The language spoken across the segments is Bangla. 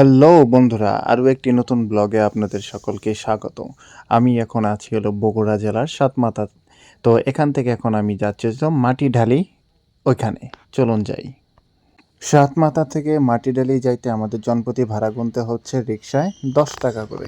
হ্যালো বন্ধুরা আরও একটি নতুন ব্লগে আপনাদের সকলকে স্বাগত আমি এখন আছি হলো বগুড়া জেলার সাতমাথা। তো এখান থেকে এখন আমি যাচ্ছি মাটি ঢালি ওইখানে। চলুন যাই। সাতমাথা থেকে মাটি ঢালি যাইতে আমাদের জনপ্রতি ভাড়া গুনতে হচ্ছে রিক্সায় দশ টাকা করে।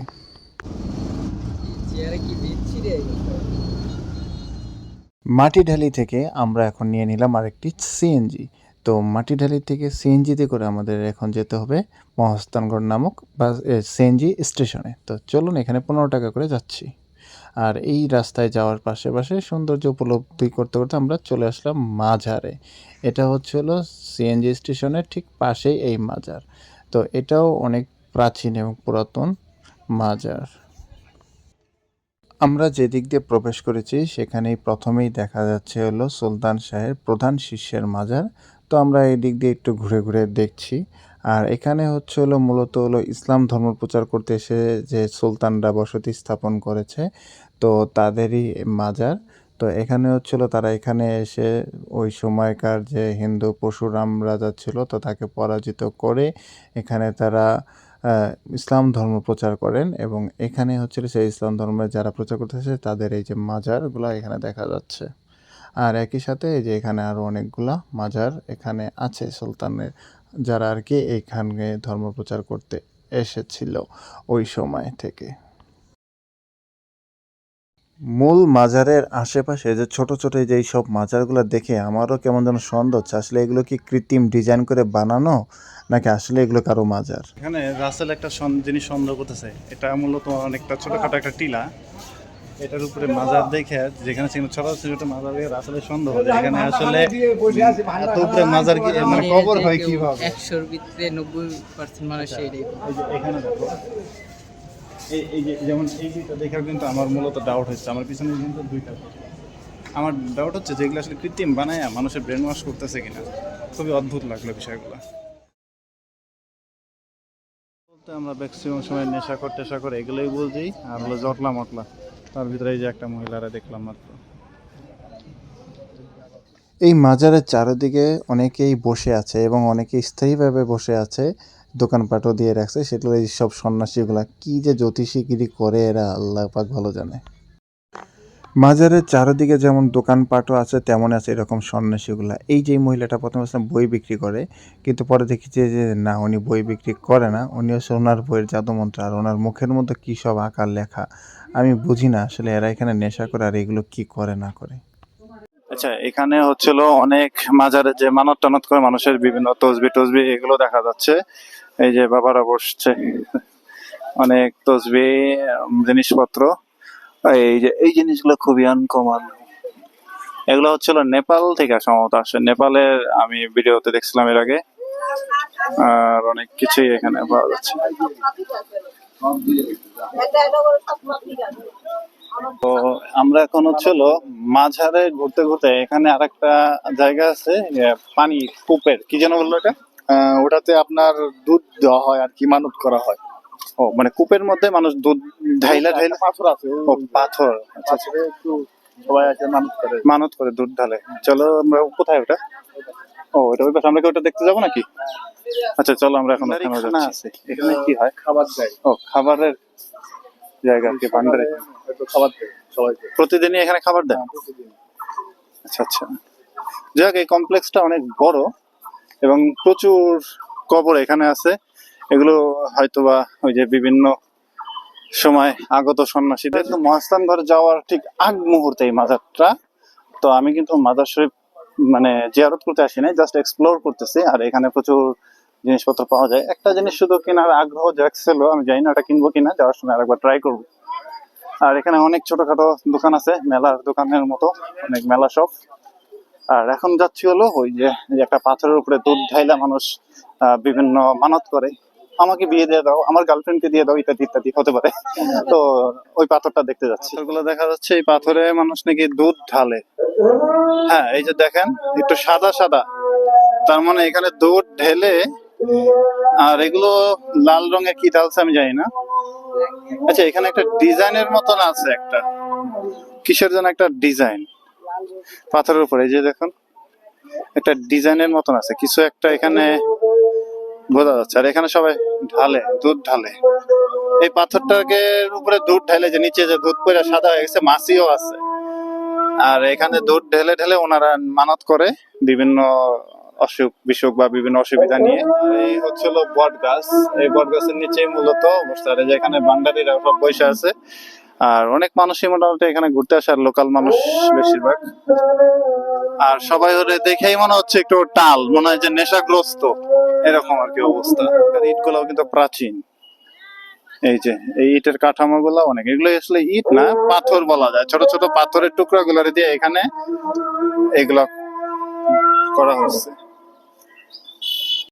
মাটি ঢালি থেকে আমরা এখন নিয়ে নিলাম আরেকটি সিএনজি। তো মাটি ঢালি থেকে সিএনজিতে করে আমাদের এখন যেতে হবে মহাস্থানগড় নামক, বা সিএনজি স্টেশনে। তো চলুন এখানে পনেরো টাকা করে যাচ্ছি। আর এই রাস্তায় যাওয়ার পাশে পাশে সৌন্দর্য উপলব্ধি করতে করতে আমরা চলে আসলাম মাঝারে। এটা হচ্ছে হলো সিএনজি স্টেশনের ঠিক পাশেই এই মাজার। তো এটাও অনেক প্রাচীন এবং পুরাতন মাজার। আমরা যে দিক দিয়ে প্রবেশ করেছি, সেখানেই প্রথমেই দেখা যাচ্ছে হলো সুলতান শাহের প্রধান শিষ্যের মাজার তো আমরা এই দিক দিয়ে একটু ঘুরে ঘুরে দেখছি। আর এখানে হচ্ছে হলো মূলত হলো ইসলাম ধর্ম প্রচার করতে এসে যে সুলতানরা বসতি স্থাপন করেছে, তো তাদেরই মাজার। তো এখানে হচ্ছিল তারা এখানে এসে ওই সময়কার যে হিন্দু পরশুরাম রাজা ছিল, তো তাকে পরাজিত করে এখানে তারা ইসলাম ধর্ম প্রচার করেন এবং এখানে হচ্ছে সেই ইসলাম ধর্মের যারা প্রচার করতেছে তাদের এই যে মাজারগুলো এখানে দেখা যাচ্ছে। আর একই সাথে এই যে এখানে আরও অনেকগুলা মাজার এখানে আছে সুলতানের, যারা আর কি এইখানে ধর্ম প্রচার করতে এসেছিল ওই সময় থেকে। মূল মাজারের আশেপাশে যে ছোট ছোট যেই সব মাজারগুলো দেখে আমারও কেমন যেন সন্দেহ হচ্ছে, আসলে এগুলো কি কৃত্রিম ডিজাইন করে বানানো, নাকি আসলে এগুলো কারও মাজার? এখানে রাসেল একটা জিনিস সন্দেহ করতেছে, এটা মূলত অনেকটা ছোটখাটো একটা টিলা। এটার উপরে মাজার দেখে যেখানে সেখানে ছোট ছোট মাজার দেখে রাসেলের সন্দেহ যে এখানে আসলে এত উপরে মাজার কি মানে কবর হয় কীভাবে? একশোর ভিতরে নব্বই পার্সেন্ট মানুষ এইটাই এই যে এখানে দেখো। এই এই যে যেমন এই দুইটা দেখে কিন্তু আমার মূলত ডাউট হচ্ছে। আমার পিছনে কিন্তু দুইটা আমার ডাউট হচ্ছে যেগুলো আসলে কৃত্রিম বানায় মানুষের ব্রেন ওয়াশ করতেছে কিনা। খুবই অদ্ভুত লাগল বিষয়গুলো। বলতে আমরা ম্যাক্সিমাম সময় নেশা কর টেশা করে এগুলোই বলছি। আর হলো জটলা মটলা তার ভিতরে যে একটা মহিলারা দেখলাম মাত্র। এই মাজারের চারিদিকে অনেকেই বসে আছে এবং অনেকে স্থায়ীভাবে বসে আছে, দোকানপাটও দিয়ে রাখছে, সেগুলো এই সব সন্ন্যাসীগুলা কি যে জ্যোতিষীগিরি করে এরা, আল্লাহ পাক ভালো জানে। মাজারের চারিদিকে যেমন দোকানপাটও আছে তেমন আছে এরকম সন্ন্যাসীগুলা। এই যে মহিলাটা প্রথমে বই বিক্রি করে, কিন্তু পরে দেখেছি যে না, উনি বই বিক্রি করে না, উনি হচ্ছে ওনার বইয়ের জাদুমন্ত্র আর ওনার মুখের মধ্যে কী সব আঁকার লেখা, আমি বুঝি না আসলে এরা এখানে নেশা করে আর এগুলো কি করে না করে। আচ্ছা এখানে হচ্ছিল অনেক মাজারে যে মানত টানত করে মানুষের বিভিন্ন তসবি টসবি এগুলো দেখা যাচ্ছে। এই যে বাবারা বসছে, অনেক তসবি জিনিসপত্র। এই যে, এই জিনিসগুলো খুবই আনকমন এগুলো হচ্ছিল নেপাল থেকে সম্ভবত আসে নেপালের আমি ভিডিওতে দেখছিলাম এর আগে। আর অনেক কিছুই এখানে পাওয়া যাচ্ছে। তো আমরা এখন হচ্ছিল মাঝারে ঘুরতে ঘুরতে এখানে আরেকটা জায়গা আছে পানি কূপের। কি যেন বলল এটা ওটাতে আপনার দুধ দেওয়া হয় আর কি, মানত করা হয়। ও মানে কূপের মধ্যে মানুষ দুধ ঢাইলা ঢাইলা? পাথর আছে ও পাথর। আচ্ছা আচ্ছা। পাথরে একটু সবাই আছে মানত করে। মানত করে দুধ ঢালে। চলো আমরা কোথায় ওটা? ও এটা ওই পাশে। আমরা কি ওটা দেখতে যাব নাকি? আচ্ছা চলো আমরা এখন ওখানে যাচ্ছি। এখানে কি হয়? খাবার দেয় ও খাবারের জায়গা কি ভান্ডারে। খাবার দেয় সবাইকে প্রতিদিনই এখানে খাবার দেয়? আচ্ছা আচ্ছা। যাক এই কমপ্লেক্সটা অনেক বড় এবং প্রচুর কবর এখানে আছে। এগুলো হয়তোবা ওই যে বিভিন্ন সময় আগত সন্ন্যাসীদের তো মহাস্থানগড় যাওয়ার ঠিক আগ মুহূর্তে এই মাজারটা, তো আমি কিন্তু মাজার শরীফ মানে জিয়ারত করতে আসি নাই জাস্ট এক্সপ্লোর করতেছি, আর এখানে প্রচুর জিনিসপত্র পাওয়া যায়। একটা জিনিস শুধু কেনার আগ্রহ জাগছিল, আমি জানি না ওটা কিনবো কিনা, যাওয়ার সময় আরেকবার ট্রাই করব। আর এখানে অনেক ছোটখাটো দোকান আছে, মেলার দোকানের মতো, অনেক মেলা সব আর এখন যাচ্ছি হলো ওই যে একটা পাথরের উপরে দুধ ঢাইলা মানুষ বিভিন্ন মানত করে। আমাকে বিয়ে দিয়ে দাও, আমার গার্লফ্রেন্ডকে দিয়ে দাও, ইত্যাদি ইত্যাদি, হতে পারে। তো ওই পাথরটা দেখতে যাচ্ছি। পাথরগুলো দেখা যাচ্ছে, এই পাথরে মানুষ নাকি দুধ ঢালে। হ্যাঁ এই যে দেখেন, একটু সাদা সাদা। তার মানে এখানে দুধ ঢেলে, আর এগুলো লাল রঙের কি ঢালছে আমি জানি না। আচ্ছা এখানে একটা ডিজাইনের মতন আছে একটা। কিসের জন্য একটা ডিজাইন? পাথরের উপরে, এই যে দেখুন, একটা ডিজাইনের মতন আছে। কিছু একটা এখানে বোঝা যাচ্ছে। আর এখানে সবাই ঢালে, দুধ ঢালে। এই পাথরটাকে উপরে দুধ ঢালে যে নিচে যে দুধ পরে সাদা হয়ে গেছে, মাছিও আছে। আর এখানে দুধ ঢেলে ঢেলে ওনারা মানত করে বিভিন্ন অসুখ বিসুখ বা বিভিন্ন অসুবিধা নিয়ে। এই হচ্ছিল বট গাছ এই বট গাছের নিচেই মূলত অবস্থা। এখানে বান্ডারিরা সব বসে আছে। আর অনেক মানুষই মোটামুটি এখানে ঘুরতে আসে, আর লোকাল মানুষ বেশিরভাগ। আর সবাই ওরে দেখেই মনে হচ্ছে একটু টাল, মনে হয় যে নেশাগ্রস্ত, এরকম আর কি অবস্থা। ইটগুলোও কিন্তু প্রাচীন। এই যে, এই ইটের কাঠামো গুলো অনেক। এগুলো আসলে ইট না, পাথর বলা যায়। ছোট ছোট পাথরের টুকরা গুলো দিয়ে এখানে এগুলো করা হচ্ছে।